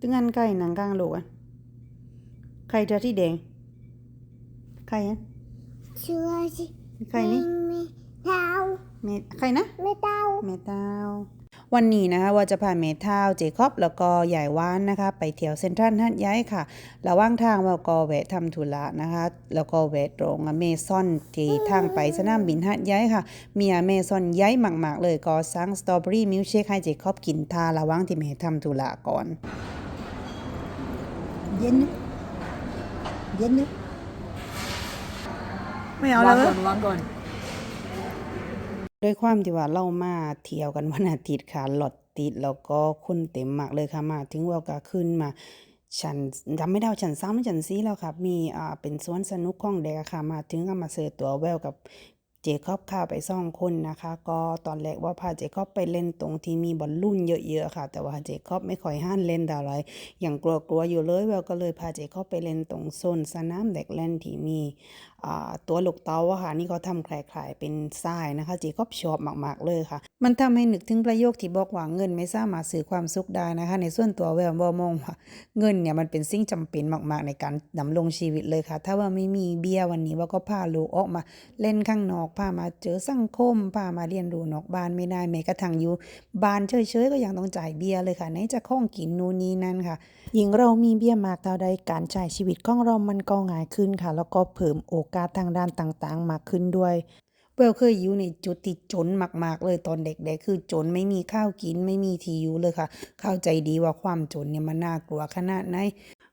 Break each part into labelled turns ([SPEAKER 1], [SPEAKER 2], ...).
[SPEAKER 1] ตึงอันไก่หนังกลางโลกอะไข่เธอที่แดงไข่อะ
[SPEAKER 2] เชื่อสิ
[SPEAKER 1] ไข่นี่
[SPEAKER 2] ไม่เท้า
[SPEAKER 1] เมไข่นะ
[SPEAKER 2] ไม่เท้า
[SPEAKER 1] เมทาววันนี้นะคะว่าจะพาเมทาวเจคอบ แล้วก็ใหญ่ว่านนะคะ ไปเที่ยวเซ็นทรัลฮัทย้ายค่ะ ระหว่างทางว่าก็แวะทำธุระนะคะ แล้วก็แวะตรงอเมซอนที่ทางไปสนามบินฮัทย้ายค่ะ มีอเมซอนย้ายมาก ๆ เลยก็สั่งสตรอเบอรี่มิลค์เชคให้เจคอบกินทาระหว่างที่เมทำธุระก่อน เย็นนะเย็นนะไม่เอาแล้ว
[SPEAKER 3] วางก่อนวางก่อน
[SPEAKER 1] ด้วยความที่ว่าเรามาเที่ยวกันวันอาทิตย์ค่ะหลอดติดแล้วก็คนเต็มมากเลยค่ะมาถึงเราก็ขึ้นมาฉันจำไม่ได้ว่าฉันซ้ำฉันซีแล้วครับมีอ่าเป็นสวนสนุกของเด็กอะค่ะมาถึงก็มาเสิร์ฟตัวแววกับ เจคอบค่ะไปสองคนนะคะ ก็ตอนแรกว่าพาเจคอบไปเล่นตรงที่มีบอลลูนเยอะๆค่ะ แต่ว่าเจคอบไม่ค่อยห้านเล่นดาวไรอย่างกลัวๆอยู่เลยแววก็เลยพาเจคอบไปเล่นตรงโซนสนามเด็กเล่นที่มี ตัวลูกเต๋าอะค่ะ นี่เขาทำคล้ายๆเป็นทรายนะคะเจคอบชอบมากๆเลยค่ะ มันทำให้นึกถึงประโยคที่บอกว่าเงินไม่สามารถซื้อความสุขได้นะคะ ในส่วนตัวแววบ่มองว่าเงินเนี่ยมันเป็นสิ่งจำเป็นมากๆในการดำรงชีวิตเลยค่ะ ถ้าว่าไม่มีเบี้ยวันนี้ว่าก็พาลูกออกมา เล่นข้างนอกพามาเจอสังคมพามาเรียนรู้นอกบ้านไม่ได้แม้กระทั่งอยู่บ้านเฉยๆก็ยังต้องจ่ายเบี้ยเลยค่ะไหนจะข้องกินนู่นนี่นั่นค่ะยิ่งเรามีเบี้ยมากเท่าใดการใช้ชีวิตของเรามันก็ง่ายขึ้นค่ะ แล้วก็เพิ่มโอกกาสทางด้านต่างๆ มากขึ้นด้วยเวลเคยอยู่ในจุดที่จนมาก ๆ เลยตอนเด็กๆ คือจนไม่มีข้าวกินไม่มีที่อยู่เลยค่ะ เข้าใจดีว่าความจนเนี่ยมันน่ากลัวขนาดไหน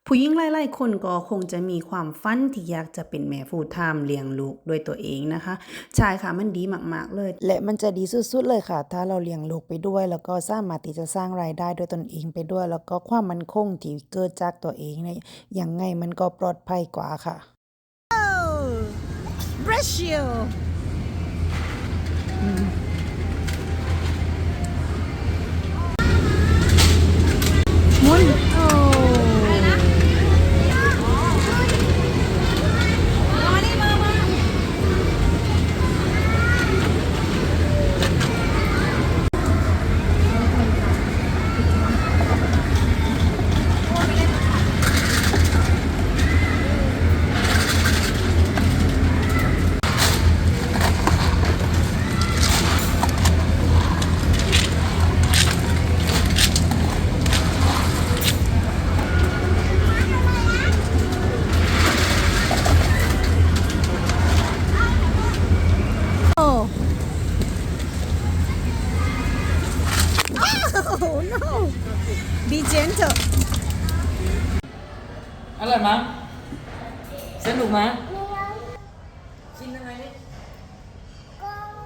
[SPEAKER 1] ผู้หญิงหลายๆคนก็คงจะมีความฝันที่อยากจะเป็นแม่ฟูลไทม์เลี้ยงลูกด้วยตัวเองนะคะ ใช่ค่ะมันดีมาก ๆ เลย และมันจะดีสุด ๆ เลยค่ะ ถ้าเราเลี้ยงลูกไปด้วย แล้วก็สามารถที่จะสร้างรายได้ด้วยตนเองไปด้วย แล้วก็ความมั่นคงที่เกิดจากตัวเองเนี่ยยังไงมันก็ปลอดภัยกว่าค่ะ
[SPEAKER 3] Brazil
[SPEAKER 1] มุ
[SPEAKER 3] Oh no Be gentle
[SPEAKER 4] อร่อยมั้ยสนุกมั้ย
[SPEAKER 2] ไม่เอา
[SPEAKER 4] กินยังไงนี่
[SPEAKER 2] กอง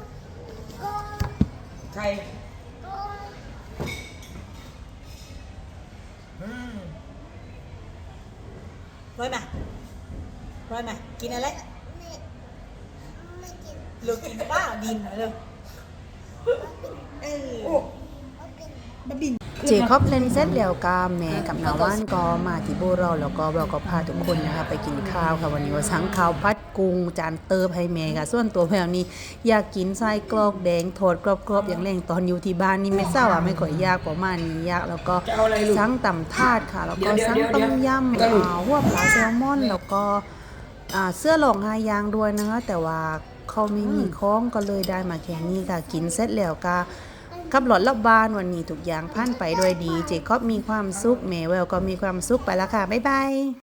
[SPEAKER 2] ก
[SPEAKER 1] เจคอบเล่นเสร็จแล้วก็แม่กับนาว่านก็มาที่โบเราแล้วก็เราก็พาทุกคนนะคะไปกินข้าวค่ะวันนี้ว่าสั่งข้าวพัดกุ้งจานเติบให้แม่ค่ะส่วนตัวแมวนี่อยากกินไส้กรอกแดงทอดกรอบๆอย่างแรงตอนอยู่ที่บ้านนี่ไม่ทราบว่าไม่ค่อยยากประมาณนี้ยากแล้วก็
[SPEAKER 4] จะเอาอะไรลูก
[SPEAKER 1] สั่งตำถาดค่ะแล้วก็
[SPEAKER 4] เดี๋ยว
[SPEAKER 1] สั่ง
[SPEAKER 4] เดี๋ยว
[SPEAKER 1] ต้ม
[SPEAKER 4] เดี๋ยวยำสรุป
[SPEAKER 1] อ่าหัวปลาแซลมอนแล้วก็อ่าเสื้อหลงหายางด้วยนะคะแต่ว่าเขาไม่มีค้องก็เลยได้มาแค่นี้ค่ะกินเสร็จแล้วก็ ขับรถรอบบานวันนี้ทุกอย่างผ่านไปด้วยดี เจคอบมีความสุขแมวแววก็มีความสุขไปแล้วค่ะ บ๊ายบาย